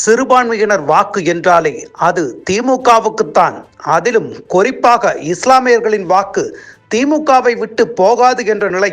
சிறுபான்மையினர் வாக்கு என்றாலே அது திமுகவுக்குத்தான். அதிலும் குறிப்பாக இஸ்லாமியர்களின் வாக்கு திமுகவை விட்டு போகாது என்ற நிலை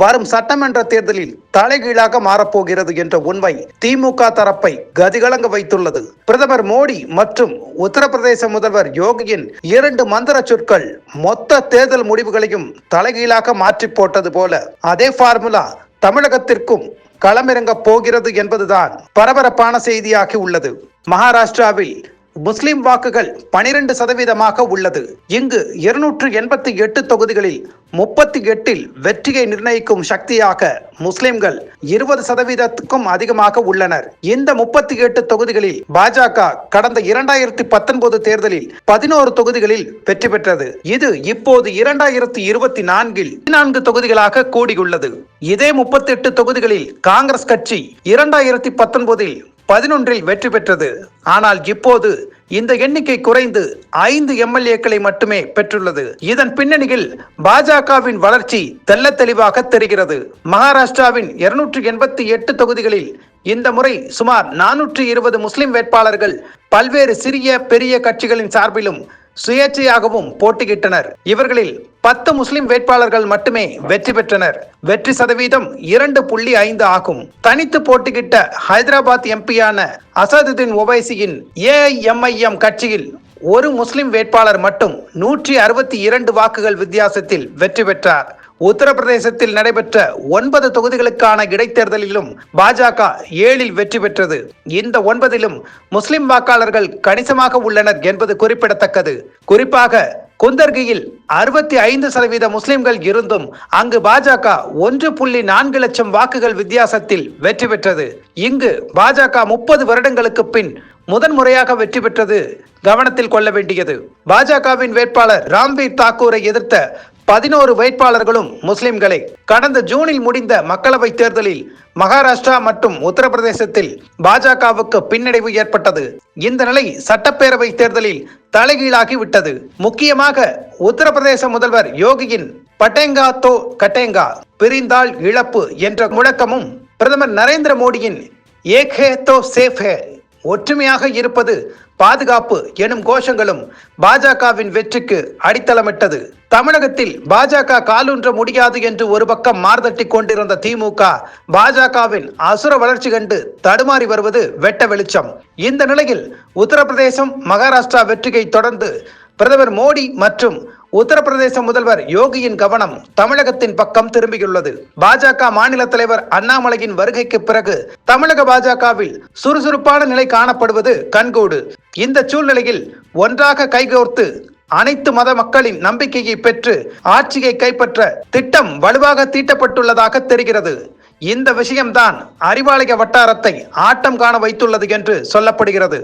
வரும் சட்டமன்ற தேர்தலில் தலைகீழாக மாறப்போகிறது என்ற உண்மை திமுக தரப்பை கதிகலங்க வைத்துள்ளது. பிரதமர் மோடி மற்றும் உத்தரப்பிரதேச முதல்வர் யோகியின் இரண்டு மந்திர சொற்கள் மொத்த தேர்தல் முடிவுகளையும் தலைகீழாக மாற்றி போட்டது போல. அதே ஃபார்முலா தமிழகத்திற்கும் களமிறங்கப் போகிறது என்பதுதான் பரபரப்பான செய்தியாகி உள்ளது. மகாராஷ்டிராவில் முஸ்லிம் வாக்குகள் பனிரெண்டு சதவீதமாக உள்ளது. இங்கு இருநூற்று எண்பத்தி எட்டு தொகுதிகளில் முப்பத்தி எட்டில் வெற்றியை நிர்ணயிக்கும் சக்தியாக முஸ்லிம்கள் இருபது சதவீதத்துக்கும் அதிகமாக உள்ளனர். இந்த முப்பத்தி எட்டு தொகுதிகளில் பாஜக கடந்த இரண்டாயிரத்தி பத்தொன்பது தேர்தலில் பதினோரு தொகுதிகளில் வெற்றி பெற்றது. இது இப்போது இரண்டாயிரத்தி இருபத்தி நான்கில் நான்கு தொகுதிகளாக கூடியுள்ளது. இதே முப்பத்தி எட்டு தொகுதிகளில் காங்கிரஸ் கட்சி இரண்டாயிரத்தி பத்தொன்பதில் பதினொன்றில் வெற்றி பெற்றது. ஆனால் இப்போது இந்த எண்ணிக்கை குறைந்து ஐந்து எம்எல்ஏக்களை மட்டுமே பெற்றுள்ளது. இதன் பின்னணியில் பாஜகவின் வளர்ச்சி தெல்ல தெளிவாக தெரிகிறது. மகாராஷ்டிராவின் இருநூற்றி எண்பத்தி எட்டு தொகுதிகளில் இந்த முறை சுமார் நானூற்றி இருபது முஸ்லிம் வேட்பாளர்கள் பல்வேறு சிறிய பெரிய கட்சிகளின் சார்பிலும் சுயேட்சையாகவும் போட்டியிட்டனர். இவர்களில் பத்து முஸ்லிம் வேட்பாளர்கள் மட்டுமே வெற்றி பெற்றனர். வெற்றி சதவீதம் இரண்டு புள்ளி ஐந்து ஆகும். தனித்து போட்டியிட்ட ஹைதராபாத் எம்பியான அசதுதீன் ஒவைசியின் ஏஐஎம்ஐஎம் கட்சியில் ஒரு முஸ்லிம் வேட்பாளர் மட்டும் நூற்றி அறுபத்தி இரண்டு வாக்குகள் வித்தியாசத்தில் வெற்றி பெற்றார். உத்தரப்பிரதேசத்தில் நடைபெற்ற ஒன்பது தொகுதிகளுக்கான இடைத்தேர்தலிலும் பாஜக ஏழில் வெற்றி பெற்றது. இந்த ஒன்பதிலும் முஸ்லிம் வாக்காளர்கள் கணிசமாக உள்ளனர் என்பது குறிப்பிடத்தக்கது. குறிப்பாக குந்தர்கியில் அறுபத்தி ஐந்து சதவீத முஸ்லிம்கள் இருந்தும் அங்கு பாஜக ஒன்று புள்ளி நான்கு லட்சம் வாக்குகள் வித்தியாசத்தில் வெற்றி பெற்றது. இங்கு பாஜக முப்பது வருடங்களுக்கு பின் முதன்முறையாக வெற்றி பெற்றது. கவனத்தில் கொள்ள வேண்டியது. பாஜகவின் வேட்பாளர் ராம்வீர் தாக்கூரை எதிர்த்த பதினோரு வேட்பாளர்களும் முஸ்லிம்களே கடந்த ஜூனில் முடிந்த மக்களவை தேர்தலில் மகாராஷ்டிரா மற்றும் உத்தரப்பிரதேசத்தில் பாஜகவுக்கு பின்னடைவு ஏற்பட்டது. இந்த நிலை சட்டப்பேரவை தேர்தலில் தலைகீழாகி விட்டது. முக்கியமாக உத்தரப்பிரதேச முதல்வர் யோகியின் பட்டேங்கா தோ கட்டேங்கா பிரிந்தால் இழப்பு என்ற முழக்கமும் பிரதமர் நரேந்திர மோடியின் ஏக் ஹே தோ சேஃப் ஹே ஒற்றுமையாக இருப்பது பாதுகாப்பு எனும் கோஷங்களும் பாஜகவின் வெற்றிக்கு அடித்தளமிட்டது. தமிழகத்தில் பாஜக காலூன்ற முடியாது என்று ஒரு பக்கம் மார்தட்டி கொண்டிருந்த திமுக பாஜகவின் அசுர வளர்ச்சி கண்டு தடுமாறி வருவது வெட்ட வெளிச்சம். இந்த நிலையில் உத்தரப்பிரதேசம் மகாராஷ்டிரா வெற்றியை தொடர்ந்து பிரதமர் மோடி மற்றும் உத்தரப்பிரதேச முதல்வர் யோகியின் கவனம் தமிழகத்தின் பக்கம் திரும்பியுள்ளது. பாஜக மாநில தலைவர் அண்ணாமலையின் வருகைக்கு பிறகு தமிழக பாஜகவில் சுறுசுறுப்பான நிலை காணப்படுவது கண்கூடு. இந்த சூழ்நிலையில் ஒன்றாக கைகோர்த்து அனைத்து மத மக்களின் நம்பிக்கையை பெற்று ஆட்சியை கைப்பற்ற திட்டம் வலுவாக தீட்டப்பட்டுள்ளதாக தெரிகிறது. இந்த விஷயம்தான் அறிவாலய வட்டாரத்தை ஆட்டம் காண வைத்துள்ளது என்று சொல்லப்படுகிறது.